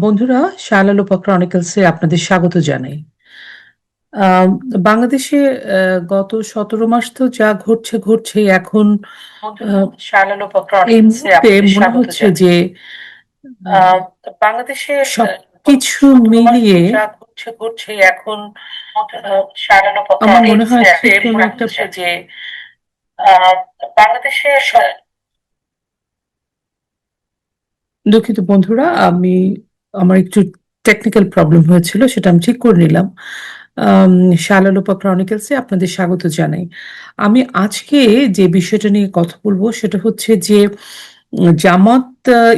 বন্ধুরা শালালোপা ক্রনিকলসে আপনাদের স্বাগত জানাই। বাংলাদেশে গত সতেরো মাস তো যা ঘটছে ঘটছে এখন এই মুহূর্তে মনে হচ্ছে যে বাংলাদেশে কিছু মিলিয়ে ঘটছে ঘটছে এখন আমার মনে হয় কোনো একটা যে বাংলাদেশে দুঃখিত বন্ধুরা আমি আমার একটু টেকনিক্যাল প্রবলেম হয়েছিল, সেটা আমি ঠিক করে নিলাম। শালালোপা ক্রনিকলসে আপনাদের স্বাগত জানাই। আমি আজকে যে বিষয়টা নিয়ে কথা বলব, সেটা হচ্ছে যে, জামাত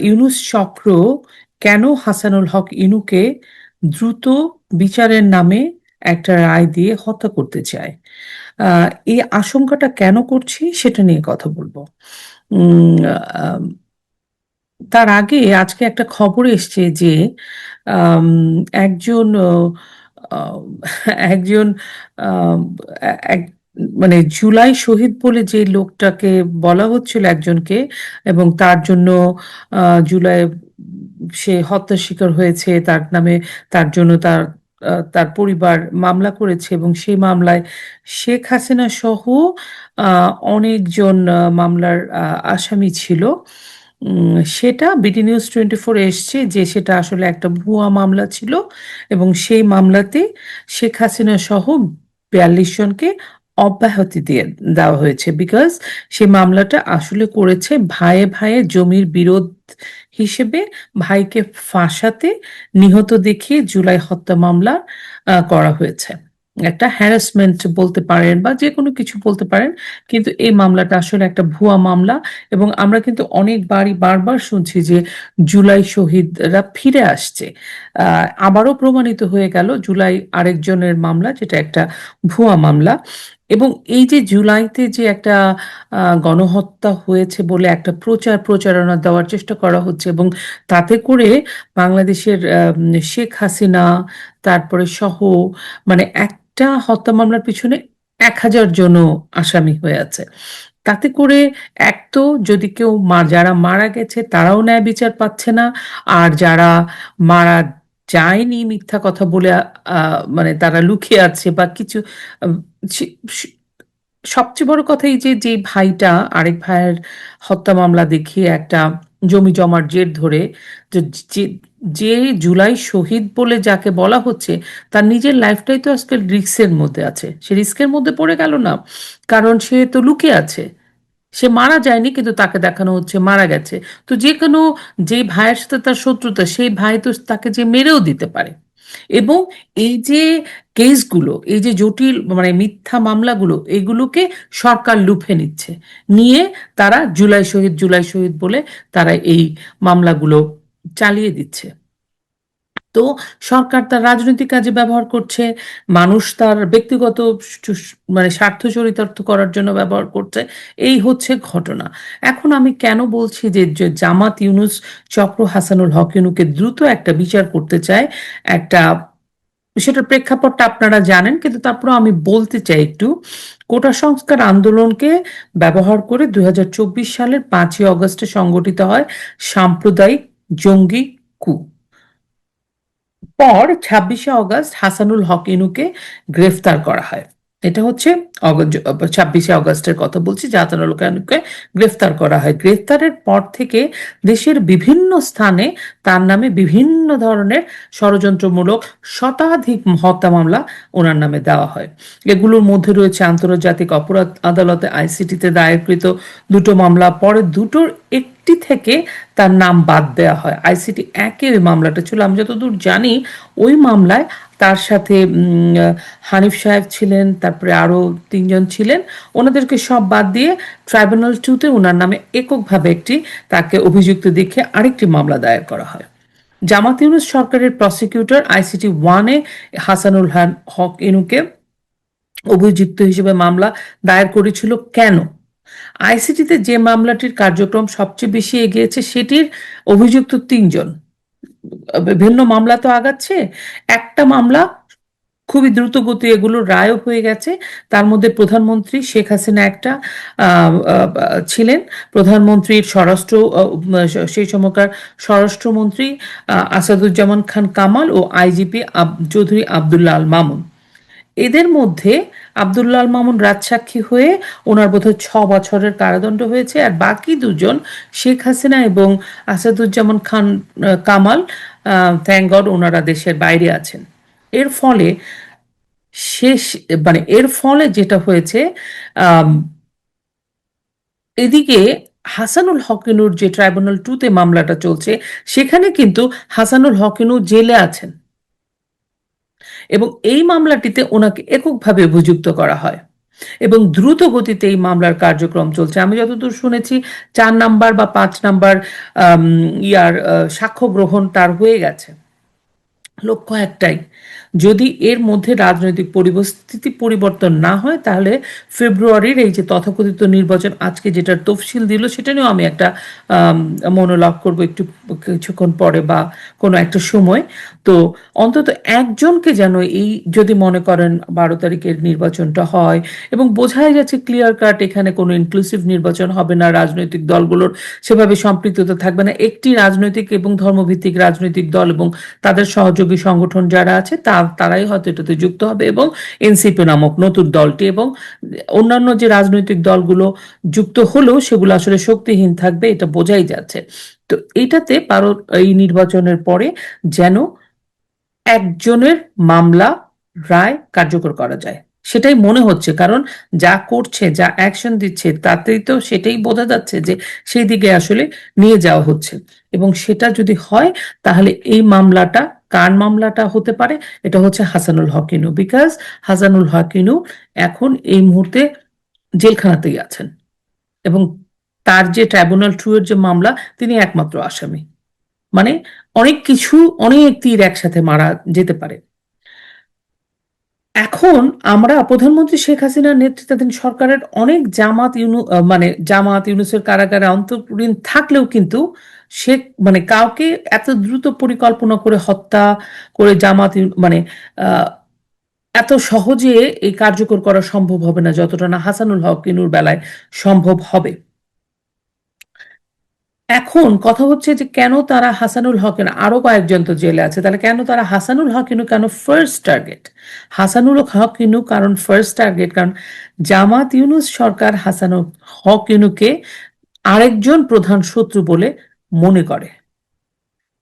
ইউনুস চক্র কেন হাসানুল হক ইনুকে দ্রুত বিচারের নামে একটা রায় দিয়ে হত্যা করতে চায়? এই আশঙ্কাটা কেন করছি সেটা নিয়ে কথা বলব। তার আগে আজকে একটা খবর এসছে যে একজন একজন এক মানে জুলাই শহীদ বলে যে লোকটাকে বলা হচ্ছিল একজনকে এবং তার জন্য জুলাই সে হত্যার শিকার হয়েছে তার নামে তার জন্য তার তার পরিবার মামলা করেছে এবং সেই মামলায় শেখ হাসিনা সহ অনেকজন মামলার আহ, আসামি ছিল। উম, সেটা বিডি নিউজ টোয়েন্টি ফোর এসছে যে সেটা আসলে একটা ভুয়া মামলা ছিল এবং সেই মামলাতে শেখ হাসিনা সহ বিয়াল্লিশ জনকে অব্যাহতি দিয়ে দেওয়া হয়েছে বিকজ সেই মামলাটা আসলে করেছে ভাইয়ে ভাইয়ে জমির বিরোধ হিসেবে ভাইকে ফাঁসাতে নিহত দেখিয়ে জুলাই হত্যা মামলা করা হয়েছে। একটা হ্যারাসমেন্ট বলতে পারেন বা যে কোনো কিছু বলতে পারেন, কিন্তু এই মামলাটা আসলে একটা ভুয়া মামলা এবং আমরা কিন্তু অনেকবারই বারবার শুনছি যে জুলাই শহীদরা ফিরে আসছে। আবারও প্রমাণিত হয়ে গেল জুলাই আরেকজনের মামলা যেটা একটা ভুয়া মামলা এবং এই যে জুলাইতে যে একটা গণহত্যা হয়েছে বলে একটা প্রচার প্রচারণা দেওয়ার চেষ্টা করা হচ্ছে এবং তাতে করে বাংলাদেশের শেখ হাসিনা, তারপরে সহ মানে একটা হত্যা মামলার পিছনে এক হাজার জন আসামি হয়ে আছে। তাতে করে এক তো যদি কেউ যারা মারা গেছে তারাও ন্যায় বিচার পাচ্ছে না, আর যারা মারা যায়নি মিথ্যা কথা বলে মানে তারা লুকিয়ে আছে বা কিছু সবচেয়ে বড় কথা এই যে যে ভাইটা আরেক ভাইয়ের হত্যা মামলা দেখিয়ে একটা জমি জমার জের ধরে যে যে- জুলাই শহীদ বলে যাকে বলা হচ্ছে, তার নিজের লাইফটাই তো আজকে রিস্কের মধ্যে আছে। সে রিস্কের মধ্যে পড়ে গেল না, কারণ সে তো লুকে আছে। সে মারা যায়নি, কিন্তু তাকে দেখানো হচ্ছে মারা গেছে। তো যে কোনো যে ভাইয়ের সাথে তার শত্রুতা, সেই ভাই তো তাকে যে মেরেও দিতে পারে। এবং এই যে কেসগুলো, এই যে জটিল মানে মিথ্যা মামলাগুলো, এগুলোকে সরকার লুফে নিচ্ছে। নিয়ে তারা জুলাই শহীদ জুলাই শহীদ বলে তারা এই মামলাগুলো চালিয়ে দিচ্ছে। তো সরকার তার রাজনৈতিক কাজে ব্যবহার করছে, মানুষ তার ব্যক্তিগত মানে স্বার্থ চরিতার্থ করার জন্য ব্যবহার করছে, এই হচ্ছে ঘটনা। এখন আমি কেন বলছি যে জামাত ইউনুস চক্র হাসানুল হক ইউনুকে দ্রুত একটা বিচার করতে চায়, একটা সেটার প্রেক্ষাপটটা আপনারা জানেন, কিন্তু তারপরে আমি বলতে চাই একটু, কোটা সংস্কার আন্দোলনকে ব্যবহার করে দুই হাজার চব্বিশ সালের পাঁচই অগস্টে সংগঠিত হয় সাম্প্রদায়িক জঙ্গি কু। পর ছাব্বিশে অগস্ট হাসানুল হক ইনুকে গ্রেফতার করা হয়। এটা হচ্ছে ছাব্বিশে অগস্টের কথা বলছি হাসানুল হক গ্রেফতার করা হয়। গ্রেফতারের পর থেকে দেশের বিভিন্ন স্থানে তার নামে বিভিন্ন ধরনের ষড়যন্ত্রমূলক শতাধিক হত্যা মামলা ওনার নামে দেওয়া হয়। এগুলোর মধ্যে রয়েছে আন্তর্জাতিক অপরাধ আদালতে আইসিটিতে দায়েরকৃত দুটো মামলা, পরে দুটোর একটি থেকে তার নাম বাদ দেওয়া হয়। আইসিটি একে ওই মামলাটা ছিল, আমি যতদূর জানি ওই মামলায় তার সাথে হানিফ সাহেব ছিলেন, তারপরে আরও তিনজন ছিলেন। ওনাদেরকে সব বাদ দিয়ে ট্রাইব্যুনাল টুতে ওনার নামে এককভাবে একটি তাকে অভিযুক্ত দেখে আরেকটি মামলা দায়ের করা হয়। জামাত ইউনুস সরকারের প্রসিকিউটর আইসিটি ওয়ানে হাসানুল হক ইনুকে অভিযুক্ত হিসেবে মামলা দায়ের করেছিল কেন? আইসিটিতে যে মামলাটির কার্যক্রম সবচেয়ে বেশি এগিয়েছে সেটির অভিযুক্ত তিনজন। ভিন্ন মামলা তো আগাচ্ছে। একটা মামলা খুবই দ্রুত গতি এগুলো রায়ও হয়ে গেছে। তার মধ্যে প্রধানমন্ত্রী শেখ হাসিনা একটা ছিলেন। প্রধানমন্ত্রীর স্বরাষ্ট্র সেই সময়কার স্বরাষ্ট্রমন্ত্রী আসাদুজ্জামান খান কামাল ও আইজিপি চৌধুরী আবদুল্লাহ আল মামুন। এদের মধ্যে আবদুল্লাহ আল মামুন রাজসাক্ষী হয়ে ওনার বোধহয় ছ বছরের কারাদণ্ড হয়েছে, আর বাকি দুজন শেখ হাসিনা এবং আসাদুজ্জামান খান কামাল থ্যাংক ওনারা দেশের বাইরে আছেন। এর ফলে শেষ মানে এর ফলে যেটা হয়েছে এদিকে হাসানুল হকিনুর যে ট্রাইব্যুনাল টুতে মামলাটা চলছে, সেখানে কিন্তু হাসানুল হকিনু জেলে আছেন। এবং এই মামলাটিতে ওনাকে এককভাবে অভিযুক্ত করা হয়। এবং দ্রুত গতিতে এই মামলার কার্যক্রম চলছে। আমি যতদূর শুনেছি চার নাম্বার বা পাঁচ নাম্বার ইয়ার সাক্ষ্য গ্রহণ তার হয়ে গেছে। লক্ষ্য একটাই যদি এর মধ্যে রাজনৈতিক পরিস্থিতি পরিবর্তন না হয় তাহলে ফেব্রুয়ারির এই যে তথাকথিত নির্বাচন আজকে যেটার তফসিল দিল সেটা নিয়েও আমি একটা আম, মনোলগ করব একটু কিছুক্ষণ পরে বা কোনো একটা সময়। তো অন্তত একজনকে যেন এই যদি মনে করেন বারো তারিখের নির্বাচনটা হয় এবং বোঝাই যাচ্ছে ক্লিয়ার কাট এখানে কোনো ইনক্লুসিভ নির্বাচন হবে না, রাজনৈতিক দলগুলোর সেভাবে সম্পৃক্ততা থাকবে না। একটি রাজনৈতিক এবং ধর্মভিত্তিক রাজনৈতিক দল এবং তাদের সহযোগী সংগঠন যারা আছে, তা, তারাই হয়তো এটাতে যুক্ত হবে এবং এনসিপি নামক নতুন দলটি এবং অন্যান্য যে রাজনৈতিক দলগুলো যুক্ত হলেও সেগুলো আসলে শক্তিহীন থাকবে, এটা বোঝাই যাচ্ছে। তো এইটাতে পারো এই নির্বাচনের পরে যেন একজনের মামলা, রায় কার্যকর করা যায়। সেটাই মনে হচ্ছে, কারণ যা করছে, যা অ্যাকশন দিচ্ছে, তাতেই তো সেটাই বোঝা যাচ্ছে যে সেই দিকে আসলে নিয়ে যাওয়া হচ্ছে। এবং সেটা যদি হয়, তাহলে এই মামলাটা কার মামলাটা হতে পারে? এটা হচ্ছে হাসানুল হকিনু। বিকজ হাসানুল হকিনু এখন এই মুহূর্তে জেলখানাতেই আছেন। এবং তার যে ট্রাইব্যুনাল টু এর যে মামলা, তিনি একমাত্র আসামি। মানে অনেক কিছু অনেক তীর একসাথে মারা যেতে পারে। এখন আমরা প্রধানমন্ত্রী শেখ হাসিনার নেতৃত্বাধীন সরকারের অনেক জামাত ইউনু মানে জামাত ইউনুসের কারাগারে অন্তরীণ থাকলেও কিন্তু সে মানে কাউকে এত দ্রুত পরিকল্পনা করে হত্যা করে জামাত মানে এত সহজে এই কার্যকর করা সম্ভব হবে না, যতটা না হাসানুল হক ইনুর বেলায় সম্ভব হবে। এখন কথা হচ্ছে যে কেন তারা হাসানুল হকেন আরও কয়েকজন তো জেলে আছে, তাহলে কেন তারা হাসানুল হকিনু কেন ফার্স্ট টার্গেট হাসানুল হকিনু কারণ ফার্স্ট টার্গেট কারণ জামাত ইউনুস সরকার হাসানুল হকিনুকে আরেকজন প্রধান শত্রু বলে মনে করে।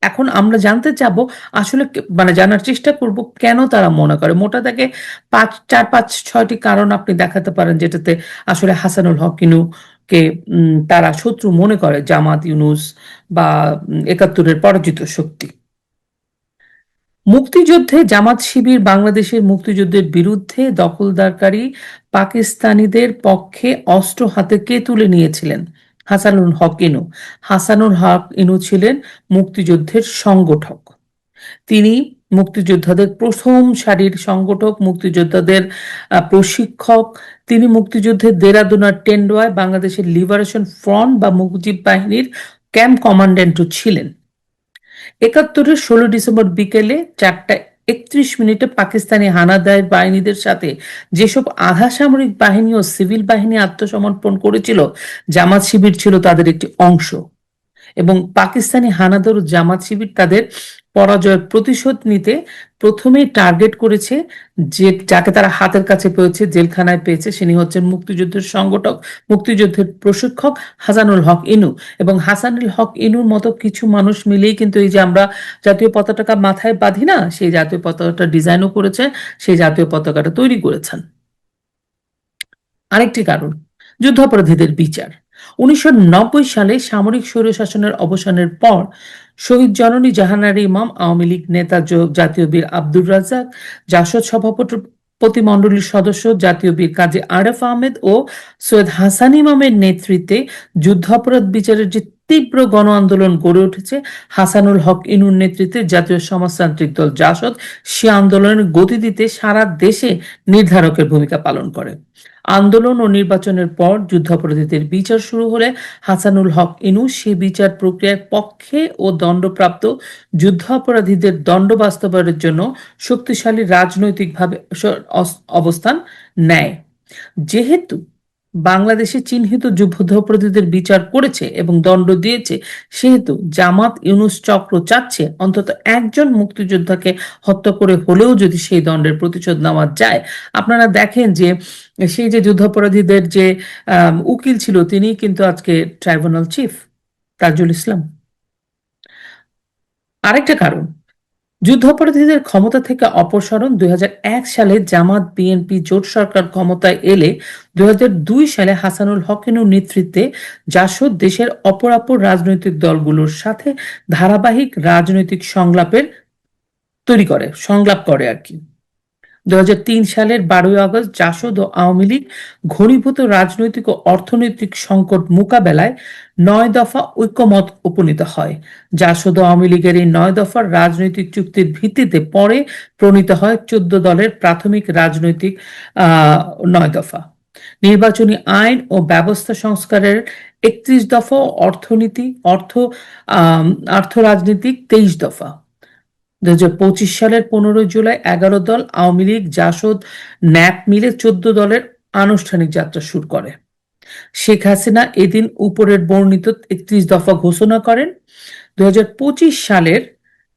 এখন আমরা জানতে চাবো, আসলে মানে জানার চেষ্টা করব কেন তারা মনে করে। মোটা থেকে পাঁচ, চার, পাঁচ, ছয়টি কারণ আপনি দেখাতে পারেন যেটাতে আসলে হাসানুল হকিনু কে তারা শত্রু মনে করে জামাত ইউনুস বা একাত্তরের পরাজিত শক্তি। মুক্তিযুদ্ধে জামাত শিবির বাংলাদেশের মুক্তিযুদ্ধের বিরুদ্ধে দখলদারকারী পাকিস্তানিদের পক্ষে অস্ত্র হাতে কে তুলে নিয়েছিলেন? হাসানুল হক ইনু। হাসানুল হক ইনু ছিলেন মুক্তিযুদ্ধের সংগঠক। তিনি মুক্তিযোদ্ধাদের প্রথম সারির সংগঠক, মুক্তিযোদ্ধাদের প্রশিক্ষক। তিনি মুক্তিযুদ্ধের দেরাদুনার টেন্ডোয়ায় বাংলাদেশের লিবারেশন ফ্রন্ট বা মুজিব বাহিনীর ক্যাম্প কমান্ড্যান্টও ছিলেন। একাত্তরের ষোলো ডিসেম্বর বিকেলে চারটা একত্রিশ মিনিটে পাকিস্তানি হানাদার বাহিনীদের সাথে যেসব আধা সামরিক বাহিনী ও সিভিল বাহিনী আত্মসমর্পণ করেছিল, জামাত শিবির ছিল তাদের একটি অংশ। এবং পাকিস্তানি হানাদার ও জামাত শিবির তাদের পরাজয়ের প্রতিশোধ নিতে প্রথমেই টার্গেট করেছে যে, যাকে তারা হাতের কাছে পেয়েছে, জেলখানায় পেয়েছে তিনি হচ্ছেন মুক্তিযুদ্ধের সংগঠক, মুক্তিযুদ্ধের প্রশিক্ষক হাসানুল হক ইনু। এবং হাসানুল হক ইনুর মতো কিছু মানুষ মিলেই কিন্তু এই যে আমরা জাতীয় পতাকা মাথায় বাঁধি না, সেই জাতীয় পতাকাটা ডিজাইনও করেছে সেই জাতীয় পতাকাটা তৈরি করেছেন। আরেকটি কারণ, যুদ্ধাপরাধীদের বিচার। উনিশশো নব্বই সালে সামরিক স্বৈরশাসনের অবসানের পর শহীদ জননী জাহানারী ইমাম আওয়ামী লীগ নেতা জাতীয় বীর আব্দুর রাজাক জাসদ সভাপতি প্রতিমণ্ডলীর সদস্য জাতীয় বীর কাজী আরেফ আহমেদ ও সৈয়দ হাসান ইমামের নেতৃত্বে যুদ্ধাপরাধ বিচারের যে তীব্র গণ আন্দোলন গড়ে উঠেছে, হাসানুল হক ইনুর নেতৃত্বে জাতীয় সমাজতান্ত্রিক দল জাসদ সে আন্দোলনের গতি দিতে সারা দেশে নির্ধারকের ভূমিকা পালন করে। আন্দোলন ও নির্বাচনের পর যুদ্ধাপরাধীদের বিচার শুরু হলে হাসানুল হক ইনু সে বিচার প্রক্রিয়ার পক্ষে ও দণ্ডপ্রাপ্ত যুদ্ধাপরাধীদের দণ্ড বাস্তবায়নের জন্য শক্তিশালী রাজনৈতিকভাবে অবস্থান নেয়। যেহেতু বাংলাদেশে চিহ্নিত যুদ্ধাপরাধীদের বিচার করেছে এবং দণ্ড দিয়েছে, সেহেতু জামাত ইউনুস চক্র চাচ্ছে অন্তত একজন মুক্তিযোদ্ধাকে হত্যা করে হলেও যদি সেই দণ্ডের প্রতিশোধ নেওয়া যায়। আপনারা দেখেন যে সেই যে যুদ্ধাপরাধীদের যে উকিল ছিল, তিনি কিন্তু আজকে ট্রাইব্যুনাল চিফ, তাজুল ইসলাম। আরেকটা কারণ যুদ্ধাপরাধীদের ক্ষমতা থেকে অপসারণ দুই সালে জামাত বিএনপি জোট সরকার ক্ষমতায় এলে দুই হাজার দুই সালে হাসানুল হকেনুর নেতৃত্বে জাসদ দেশের অপরাপর রাজনৈতিক দলগুলোর সাথে ধারাবাহিক রাজনৈতিক সংলাপের তৈরি করে, সংলাপ করে আর কি। দু হাজার তিন সালের বারোই আগস্ট জাসদ ও আওয়ামী লীগ ঘনীভূত রাজনৈতিক ও অর্থনৈতিক সংকট মোকাবেলায় নয় দফা ঐক্যমত উপনীত হয়। জাসদ আওয়ামী লীগের এই নয় দফার রাজনৈতিক চুক্তির ভিত্তিতে পরে প্রণীত হয় চোদ্দ দলের প্রাথমিক রাজনৈতিক নয় দফা। নির্বাচনী আইন ও ব্যবস্থা সংস্কারের একত্রিশ দফা, অর্থনীতি, অর্থ আহ অর্থ রাজনীতিক তেইশ দফা। দু সালের পনেরোই জুলাই এগারো দল আওয়ামী লীগ, জাসদ, ন্যাপ মিলে চোদ্দ দলের আনুষ্ঠানিক যাত্রা শুরু করে। শেখ হাসিনা এদিন উপরের বর্ণিত একত্রিশ দফা ঘোষণা করেন। দু হাজার পঁচিশ সালের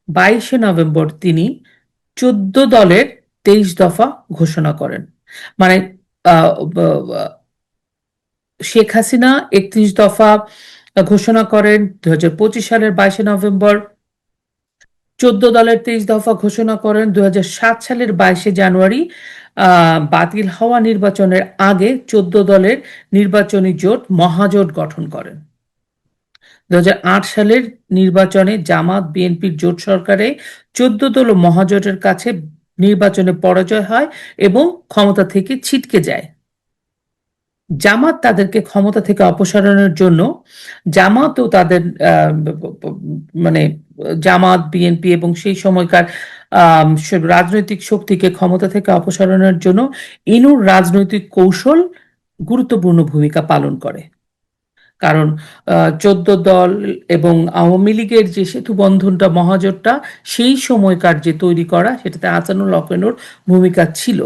বাইশে নভেম্বর তিনি চোদ্দ দলের তেইশ দফা ঘোষণা করেন। মানে শেখ হাসিনা একত্রিশ দফা ঘোষণা করেন। দু হাজার পঁচিশ সালের বাইশে নভেম্বর চোদ্দ দলের তেইশ দফা ঘোষণা করেন। দু হাজার সাত সালের বাইশে জানুয়ারি বাতিল হওয়া নির্বাচনের আগে চোদ্দ দলের নির্বাচনী জোট মহাজোট গঠন করেন। দু হাজার আট সালের নির্বাচনে জামাত, বিএনপির জোট সরকারে চোদ্দ দল মহাজোটের কাছে নির্বাচনে পরাজয় হয় এবং ক্ষমতা থেকে ছিটকে যায়। জামাত তাদেরকে ক্ষমতা থেকে অপসারণের জন্য জামাত ও তাদের মানে জামাত, বিএনপি এবং সেই সময়কার রাজনৈতিক শক্তিকে ক্ষমতা থেকে অপসারণের জন্য ইনুর রাজনৈতিক কৌশল গুরুত্বপূর্ণ ভূমিকা পালন করে। কারণ চোদ্দ দল এবং আওয়ামী লীগের যে সেতু বন্ধনটা, মহাজোটটা, সেই সময়কার যে তৈরি করা, সেটাতে হাসানুল হকেনুর ভূমিকা ছিল।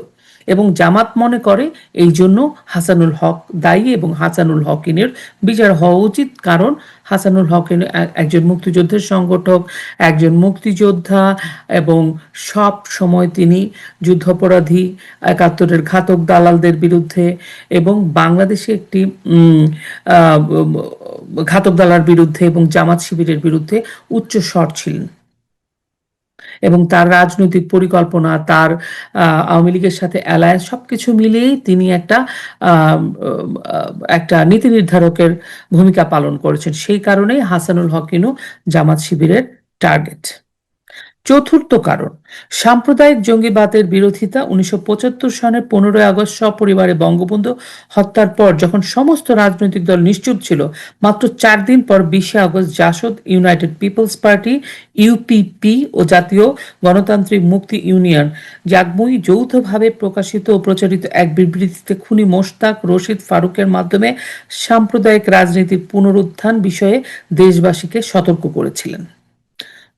এবং জামাত মনে করে এই জন্য হাসানুল হক দায়ী এবং হাসানুল হকিনের বিচার হওয়া উচিত। কারণ হাসানুল হকিন একজন মুক্তিযুদ্ধের সংগঠক, একজন মুক্তিযোদ্ধা এবং সব সময় তিনি যুদ্ধাপরাধী, একাত্তরের ঘাতক দালালদের বিরুদ্ধে এবং বাংলাদেশে একটি ঘাতক দালার বিরুদ্ধে এবং জামাত শিবিরের বিরুদ্ধে উচ্চ স্বর ছিলেন। এবং তার রাজনৈতিক পরিকল্পনা, তার আওয়ামী লীগের সাথে অ্যালায়েন্স সবকিছু মিলিয়েই তিনি একটা একটা নীতি নির্ধারকের ভূমিকা পালন করেছেন। সেই কারণেই হাসানুল হকিনু জামাত শিবিরের টার্গেট চতুর্থ কারণ, সাম্প্রদায়িক জঙ্গিবাদের বিরোধিতা উনিশশো পঁচাত্তর সনের পনেরোই আগস্ট সপরিবারে বঙ্গবন্ধু হত্যার পর যখন সমস্ত রাজনৈতিক দল নিশ্চুপ ছিল, মাত্র চার দিন পর বিশে August JASAD, United Peoples Party UPP ও জাতীয় গণতান্ত্রিক মুক্তি ইউনিয়ন জাগমুই যৌথভাবে প্রকাশিত ও প্রচারিত এক বিবৃতিতে খুনি মোশতাক রশিদ ফারুকের মাধ্যমে সাম্প্রদায়িক রাজনীতির পুনরুত্থান বিষয়ে দেশবাসীকে সতর্ক করেছিলেন।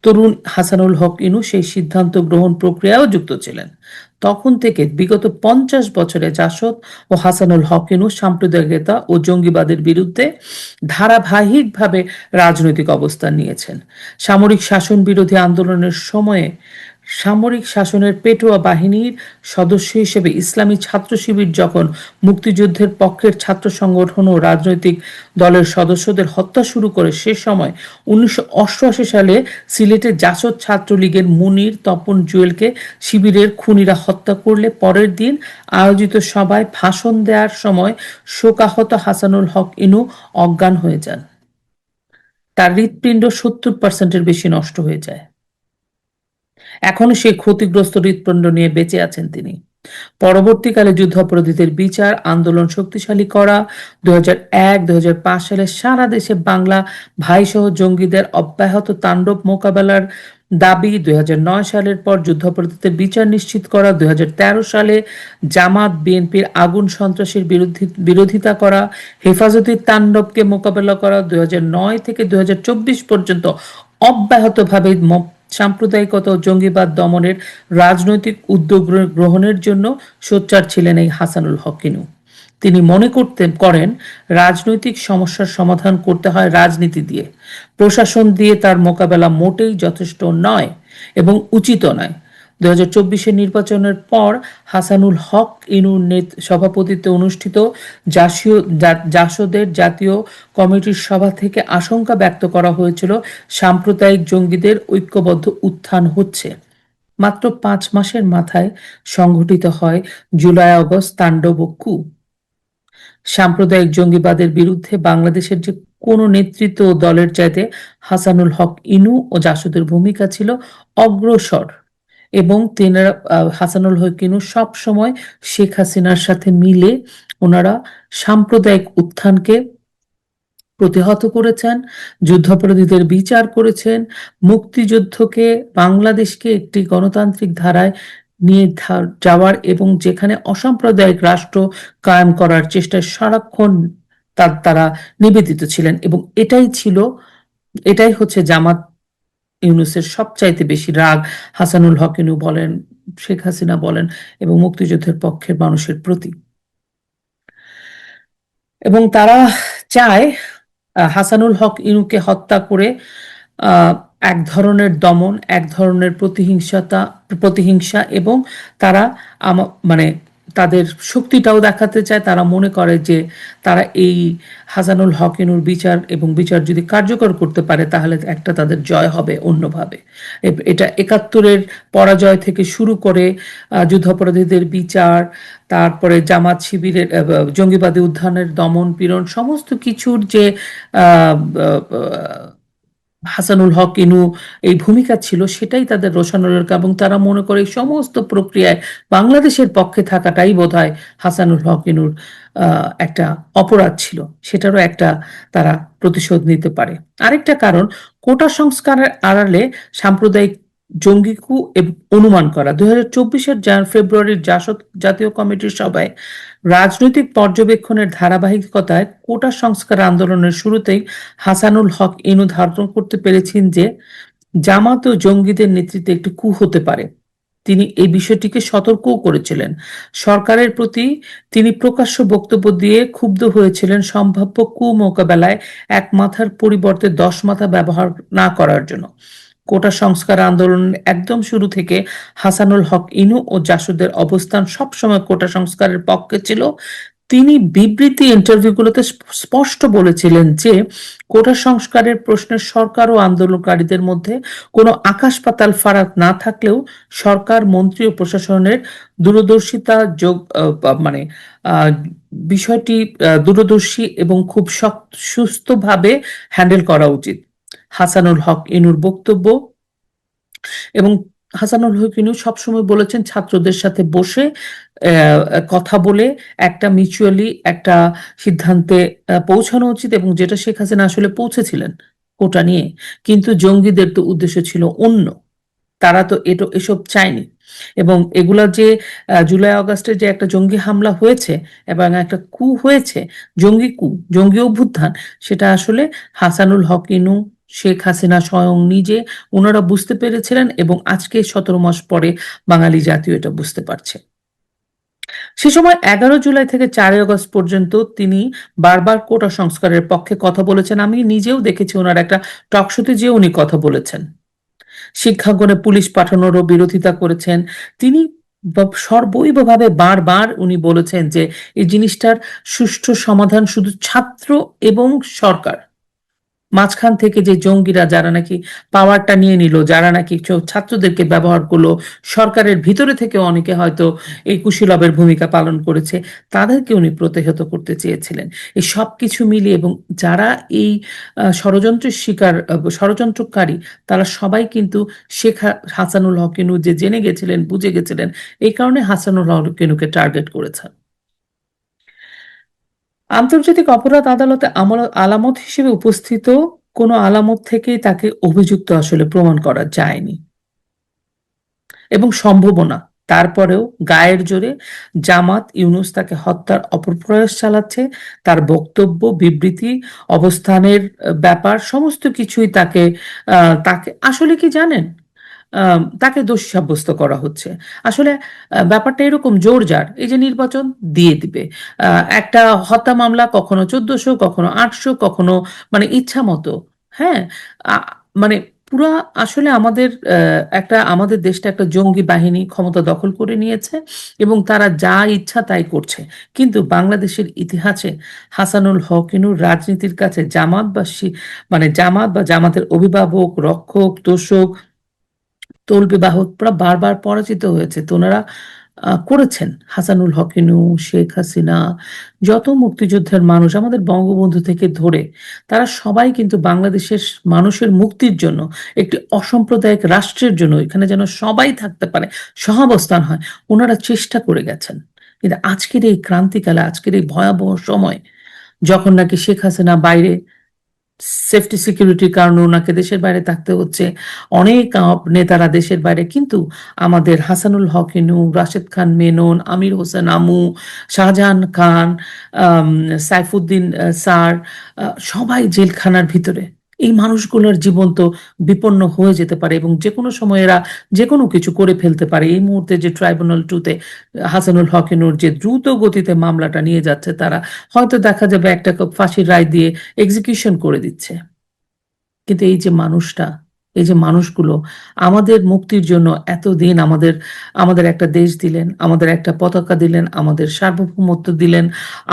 তরুণ হাসানুল হক ইনু সেই সিদ্ধান্ত গ্রহণ প্রক্রিয়াও যুক্ত ছিলেন। তখন থেকে বিগত পঞ্চাশ বছরে জাসদ ও হাসানুল হক ইনু সাম্প্রদায়িকতা ও জঙ্গিবাদের বিরুদ্ধে ধারাবাহিকভাবে রাজনৈতিক অবস্থান নিয়েছেন। সামরিক শাসন বিরোধী আন্দোলনের সময়ে সামরিক শাসনের পেটোয়া বাহিনীর সদস্য হিসেবে ইসলামী ছাত্র শিবির যখন মুক্তিযুদ্ধের পক্ষের ছাত্র সংগঠন ও রাজনৈতিক দলের সদস্যদের হত্যা শুরু করে, সে সময় উনিশশো অষ্টআশি সালে সিলেটে জাসদ ছাত্রলীগের মুনির তপন জুয়েলকে শিবিরের খুনিরা হত্যা করলে পরের দিন আয়োজিত সভায় ভাষণ দেওয়ার সময় শোকাহত হাসানুল হক ইনু অজ্ঞান হয়ে যান। তার হৃৎপিণ্ড সত্তর পার্সেন্টের বেশি নষ্ট হয়ে যায়। এখনও সেই ক্ষতিগ্রস্ত হৃৎপিণ্ড নিয়ে বেঁচে আছেন তিনি। পরবর্তীকালে যুদ্ধাপরাধীদের বিচার, আন্দোলন শক্তিশালী করা দু এক সালে সারা দেশে বাংলা ভাইসহ জঙ্গিদের অব্যাহত তাণ্ডব মোকাবেলার দাবি দুই সালের পর যুদ্ধাপরাধীদের বিচার নিশ্চিত করা দুই হাজার তেরো সালে জামাত বিএনপির আগুন সন্ত্রাসের বিরোধী বিরোধিতা করা হেফাজতের তাণ্ডবকে মোকাবেলা করা দুই হাজার নয় থেকে দুই হাজার চব্বিশ পর্যন্ত অব্যাহতভাবে সাম্প্রদায়িকতা ও জঙ্গিবাদ দমনের রাজনৈতিক উদ্যোগ গ্রহণের জন্য সোচ্চার ছিলেন এই হাসানুল হকিনু তিনি মনে করতে করেন, রাজনৈতিক সমস্যার সমাধান করতে হয় রাজনীতি দিয়ে। প্রশাসন দিয়ে তার মোকাবেলা মোটেই যথেষ্ট নয় এবং উচিত নয়। দু হাজার নির্বাচনের পর হাসানুল হক ইনুর সভাপতিত্বে অনুষ্ঠিত জাসীয় জাসদের জাতীয় কমিটির সভা থেকে আশঙ্কা ব্যক্ত করা হয়েছিল সাম্প্রদায়িক জঙ্গিদের ঐক্যবদ্ধ উত্থান হচ্ছে। মাত্র পাঁচ মাসের মাথায় সংঘটিত হয় জুলাই আগস্ট তাণ্ডব কু সাম্প্রদায়িক জঙ্গিবাদের বিরুদ্ধে বাংলাদেশের যে কোনো নেতৃত্ব দলের চাইতে হাসানুল হক ইনু ও জাসদের ভূমিকা ছিল অগ্রসর। এবং তেনারা হাসানুল হকিনু সব সময় শেখ হাসিনার সাথে মিলে ওনারা সাম্প্রদায়িক উত্থানকে প্রতিহত করেছেন, যুদ্ধাপরাধীদের বিচার করেছেন, মুক্তিযুদ্ধকে বাংলাদেশকে একটি গণতান্ত্রিক ধারায় নিয়ে যাওয়ার এবং যেখানে অসাম্প্রদায়িক রাষ্ট্র কায়েম করার চেষ্টায় সারাক্ষণ তার তারা নিবেদিত ছিলেন এবং এটাই ছিল, এটাই হচ্ছে জামাত ইউনুসের সবচাইতে বেশি রাগ হাসানুল হক ইনু বলেন, শেখ হাসিনা বলেন এবং মুক্তিযুদ্ধের পক্ষের মানুষের প্রতি। এবং তারা চায় হাসানুল হক ইনুকে হত্যা করে এক ধরনের দমন, এক ধরনের প্রতিহিংসতা, প্রতিহিংসা এবং তারা মানে তাদের শক্তিটাও দেখাতে চায়। তারা মনে করে যে তারা এই হাসানুল হক ইনুর বিচার এবং বিচার যদি কার্যকর করতে পারে, তাহলে একটা তাদের জয় হবে অন্যভাবে। এটা একাত্তরের পরাজয় থেকে শুরু করে যুদ্ধাপরাধীদের বিচার, তারপরে জামাত শিবিরের জঙ্গিবাদী উত্থানের দমন পীড়ন, সমস্ত কিছুর যে হাসানুল হক ইনু এই ভূমিকা ছিল, সেটাই তাদের রোশানুলের এবং তারা মনে করে এই সমস্ত প্রক্রিয়ায় বাংলাদেশের পক্ষে থাকাটাই বোধহয় হাসানুল হক ইনুর একটা অপরাধ ছিল। সেটারও একটা তারা প্রতিশোধ নিতে পারে। আরেকটা কারণ, কোটা সংস্কারের আড়ালে সাম্প্রদায়িক জঙ্গি কু অনুমান করা। দুই হাজার চব্বিশের ফেব্রুয়ারির জাতীয় কমিটির সভায় রাজনৈতিক পর্যবেক্ষণের ধারাবাহিকতায় কোটা সংস্কার আন্দোলনের শুরুতেই হাসানুল হক ইনু ধারণ করতে পেরেছেন যে, জামাত ও জঙ্গিদের নেতৃত্বে একটি কু হতে পারে। তিনি এই বিষয়টিকে সতর্কও করেছিলেন। সরকারের প্রতি তিনি প্রকাশ্য বক্তব্য দিয়ে ক্ষুব্ধ হয়েছিলেন সম্ভাব্য কু মোকাবেলায় এক মাথার পরিবর্তে দশ মাথা ব্যবহার না করার জন্য। কোটা সংস্কার আন্দোলনের একদম শুরু থেকে হাসানুল হক ইনু ও জাসুদের অবস্থান সবসময় কোটা সংস্কারের পক্ষে ছিল। তিনি বিবৃতি ইন্টারভিউগুলোতে স্পষ্ট বলেছিলেন যে, কোটা সংস্কারের প্রশ্নে সরকার ও আন্দোলনকারীদের মধ্যে কোনো আকাশ পাতাল ফারাক না থাকলেও সরকার, মন্ত্রী ও প্রশাসনের দূরদর্শিতা যোগ মানে বিষয়টি দূরদর্শী এবং খুব সুস্থভাবে হ্যান্ডেল করা উচিত। হাসানুল হক ইনুর বক্তব্য এবং হাসানুল হক ইনু সবসময় বলেছেন ছাত্রদের সাথে বসে কথা বলে একটা মিউচুয়ালি একটা সিদ্ধান্তে পৌঁছানো উচিত এবং যেটা শেখ হাসিনা আসলে পৌঁছেছিলেন কোটা নিয়ে। কিন্তু জঙ্গিদের তো উদ্দেশ্য ছিল অন্য। তারা তো এটা, এসব চায়নি। এবং এগুলা যে জুলাই আগস্টে যে একটা জঙ্গি হামলা হয়েছে এবং একটা কু হয়েছে, জঙ্গি কু, জঙ্গি অভ্যুত্থান, সেটা আসলে হাসানুল হক ইনু শেখ হাসিনা স্বয়ং নিজে, ওনারা বুঝতে পেরেছিলেন এবং আজকে সতেরো মাস পরে বাঙালি জাতীয় এটা বুঝতে পারছে। সে সময় এগারো জুলাই থেকে চারই আগস্ট পর্যন্ত তিনি বারবার কোটা সংস্কারের পক্ষে কথা বলেছেন। আমি নিজেও দেখেছি ওনার একটা টকশোতে যে উনি কথা বলেছেন। শিক্ষাঙ্গনে পুলিশ পাঠানোরও বিরোধিতা করেছেন। তিনি সর্বৈবভাবে বারবার উনি বলেছেন যে, এই জিনিসটার সুষ্ঠু সমাধান শুধু ছাত্র এবং সরকার মাঝখান থেকে যে জঙ্গিরা যারা নাকি পাওয়ারটা নিয়ে নিল, যারা নাকি ছাত্রদেরকে ব্যবহার করল, সরকারের ভিতরে থেকে অনেকে হয়তো এই কুশীলবের ভূমিকা পালন করেছে, তাদেরকে উনি প্রতিহত করতে চেয়েছিলেন। এই সব কিছু মিলিয়ে এবং যারা এই ষড়যন্ত্রের শিকার ষড়যন্ত্রকারী, তারা সবাই কিন্তু শেখ হাসানুল হকিনু যে জেনে গেছিলেন, বুঝে গেছিলেন, এই কারণে হাসানুল হকিনুকে টার্গেট করেছেন আন্তর্জাতিক অপরাধ আদালতে আলামত হিসেবে উপস্থিত কোনো আলামত থেকেই তাকে অভিযুক্ত আসলে প্রমাণ করা যায়নি। এবং সম্ভাবনা তারপরেও গায়ের জোরে জামাত ইউনুস তাকে হত্যার অপপ্রয়াস চালাচ্ছে। তার বক্তব্য, বিবৃতি, অবস্থানের ব্যাপার, সমস্ত কিছুই তাকে তাকে, আসলে কি জানেন? তাকে দোষী সাব্যস্ত করা হচ্ছে। আসলে ব্যাপারটা এরকম জোরজার। এই যে নির্বাচন দিয়ে দিবে। একটা হত্যা মামলা কখনো চোদ্দশো, কখনো আটশো, কখনো মানে ইচ্ছা মতো। হ্যাঁ? মানে পুরা আসলে আমাদের একটা আমাদের দেশটা একটা জঙ্গি বাহিনী ক্ষমতা দখল করে নিয়েছে এবং তারা যা ইচ্ছা তাই করছে। কিন্তু বাংলাদেশের ইতিহাসে হাসানুল হকিনুর রাজনীতির কাছে জামাত বা মানে জামাত বা জামাতের অভিভাবক, রক্ষক তোষক তলবি বাহকরা বারবার পরাজিত হয়েছে। তো ওনারা আহ, করেছেন। হাসানুল হকিনু শেখ হাসিনা যত মুক্তিযুদ্ধের মানুষ আমাদের বঙ্গবন্ধু থেকে ধরে তারা সবাই কিন্তু বাংলাদেশের মানুষের মুক্তির জন্য একটি অসাম্প্রদায়িক রাষ্ট্রের জন্য এখানে যেন সবাই থাকতে পারে সহাবস্থান হয় ওনারা চেষ্টা করে গেছেন। কিন্তু আজকের এই ক্রান্তিকালে আজকের এই ভয়াবহ সময় যখন নাকি শেখ হাসিনা বাইরে সেফটি সিকিউরিটির কারণে ওনাকে দেশের বাইরে থাকতে হচ্ছে। অনেক নেতারা দেশের বাইরে কিন্তু আমাদের হাসানুল হক ইনু রাশেদ খান, মেনন, আমির হোসেন, আমু, শাহজাহান খান সাইফুদ্দিন স্যার সবাই জেলখানার ভিতরে। এই মানুষগুলোর জীবন তো বিপন্ন হয়ে যেতে পারে এবং যে কোনো সময় এরা যে কোনো কিছু করে ফেলতে পারে। এই মুহূর্তে যে ট্রাইব্যুনাল টুতে হাসানুল হকিনুর যে দ্রুত গতিতে মামলাটা নিয়ে যাচ্ছে, তারা হয়তো দেখা যাবে একটা ফাঁসির রায় দিয়ে এক্সিকিউশন করে দিচ্ছে। কিন্তু এই যে মানুষটা এই যে মানুষগুলো, আমাদের মুক্তির জন্য এতদিন আমাদের আমাদের একটা দেশ দিলেন, আমাদের একটা পতাকা দিলেন, আমাদের সার্বভৌমত্ব দিলেন,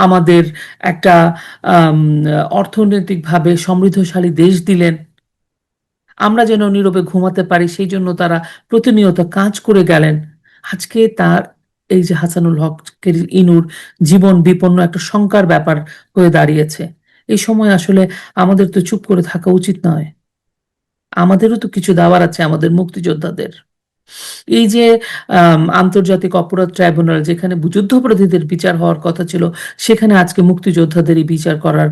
আমাদের একটা অর্থনৈতিকভাবে সমৃদ্ধশালী দেশ দিলেন। আমরা যেন নীরবে ঘুমাতে পারি, সেই জন্য তারা প্রতিনিয়ত কাজ করে গেলেন। আজকে তার এই যে হাসানুল হকের ইনুর জীবন বিপন্ন একটা শঙ্কার ব্যাপার হয়ে দাঁড়িয়েছে। এই সময় আসলে আমাদের তো চুপ করে থাকা উচিত নয়। আমাদেরও তো কিছু দেওয়ার আছে আমাদের মুক্তিযোদ্ধাদের। এই যে আন্তর্জাতিক অপরাধ ট্রাইব্যুনাল, যেখানে যুদ্ধাপরাধীদের বিচার হওয়ার কথা ছিল, সেখানে আজকে মুক্তিযোদ্ধাদেরই বিচার করার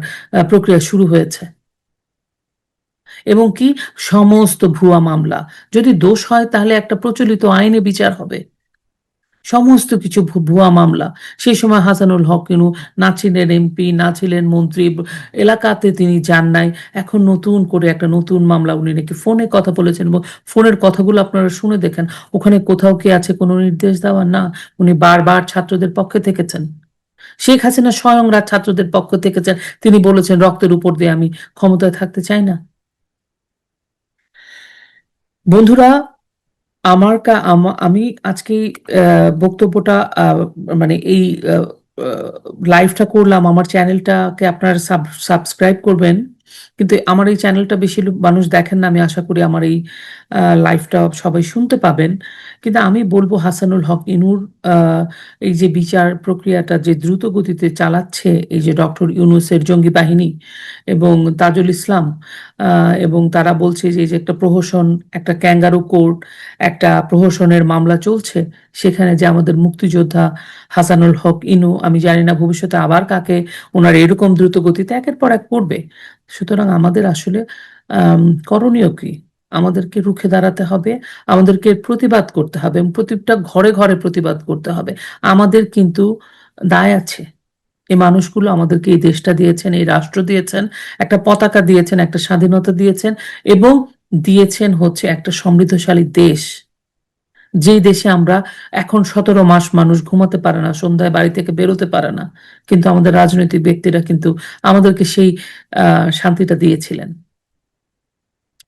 প্রক্রিয়া শুরু হয়েছে। এবং কি? সমস্ত ভুয়া মামলা। যদি দোষ হয়, তাহলে একটা প্রচলিত আইনে বিচার হবে। সমস্ত কিছু ভুয়া মামলা। সেই সময় হাসানুল হক কিনু না ছিলেন এমপি, না ছিলেন মন্ত্রী, এলাকাতে তিনি যান নাই। এখন নতুন করে একটা নতুন মামলা উনি নাকি ফোনে কথা বলেছেন এবং ফোনের কথাগুলো আপনারা শুনে দেখেন। ওখানে কোথাও কি আছে কোনো নির্দেশ দেওয়া না, উনি বারবার ছাত্রদের পক্ষে থেকেছেন। শেখ হাসিনা স্বয়ং রাত ছাত্রদের পক্ষ থেকেছেন। তিনি বলেছেন, রক্তের উপর দিয়ে আমি ক্ষমতায় থাকতে চাই না। বন্ধুরা আমার কা, আমি আজকে বক্তব্যটা মানে এই লাইভটা করলাম, আমার চ্যানেলটাকে আপনারা সাবস্ক্রাইব করবেন। কিন্তু আমার এই চ্যানেলটা বেশি মানুষ দেখেন না, আমি আশা করি আমার এই লাইভটা সবাই শুনতে পাবেন। কিন্তু আমি বলব হাসানুল হক ইনুর এই যে বিচার প্রক্রিয়াটা যে দ্রুত গতিতে চালাচ্ছে এই যে ডক্টর ইউনুসের জঙ্গি বাহিনী এবং তাজুল ইসলাম এবং তারা বলছে যে যে একটা প্রহসন, একটা ক্যাঙ্গারু কোর্ট, একটা প্রহসনের মামলা চলছে, সেখানে যে আমাদের মুক্তিযোদ্ধা হাসানুল হক ইনু, আমি জানি না ভবিষ্যতে আবার কাকে, ওনার এরকম দ্রুত গতিতে একের পর এক করবে সুতরাং আমাদের আসলে করণীয় কি? আমাদেরকে রুখে দাঁড়াতে হবে, আমাদেরকে প্রতিবাদ করতে হবে এবং প্রতিটা ঘরে ঘরে প্রতিবাদ করতে হবে। আমাদের কিন্তু দায় আছে। এই মানুষগুলো আমাদেরকে এই দেশটা দিয়েছেন, এই রাষ্ট্র দিয়েছেন, একটা পতাকা দিয়েছেন, একটা স্বাধীনতা দিয়েছেন এবং দিয়েছেন হচ্ছে একটা সমৃদ্ধশালী দেশ। যেই দেশে আমরা এখন সতেরো মাস মানুষ ঘুমাতে পারে না, সন্ধ্যায় বাড়ি থেকে বেরোতে পারে না, কিন্তু আমাদের রাজনৈতিক ব্যক্তিরা কিন্তু আমাদেরকে সেই শান্তিটা দিয়েছিলেন।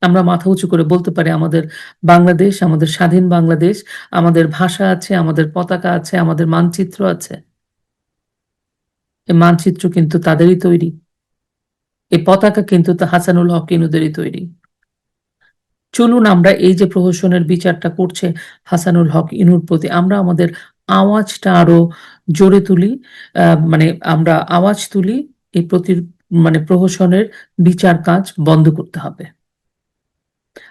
আমরা মাথা উঁচু করে বলতে পারি আমাদের বাংলাদেশ, আমাদের স্বাধীন বাংলাদেশ, আমাদের ভাষা আছে, আমাদের পতাকা আছে, আমাদের মানচিত্র আছে। এই মানচিত্র কিন্তু তাদেরই তৈরি। এই পতাকা কিন্তু হাসানুল হক ইনুদেরই তৈরি। চলুন আমরা এই যে প্রহসনের বিচারটা করছে হাসানুল হক ইনুর প্রতি, আমরা আমাদের আওয়াজটা আরও জোরে তুলি মানে আমরা আওয়াজ তুলি, এই প্রতি মানে প্রহসনের বিচার কাজ বন্ধ করতে হবে।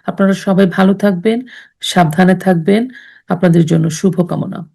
আপনারা সবাই ভালো থাকবেন সাবধানে থাকবেন। আপনাদের জন্য শুভকামনা।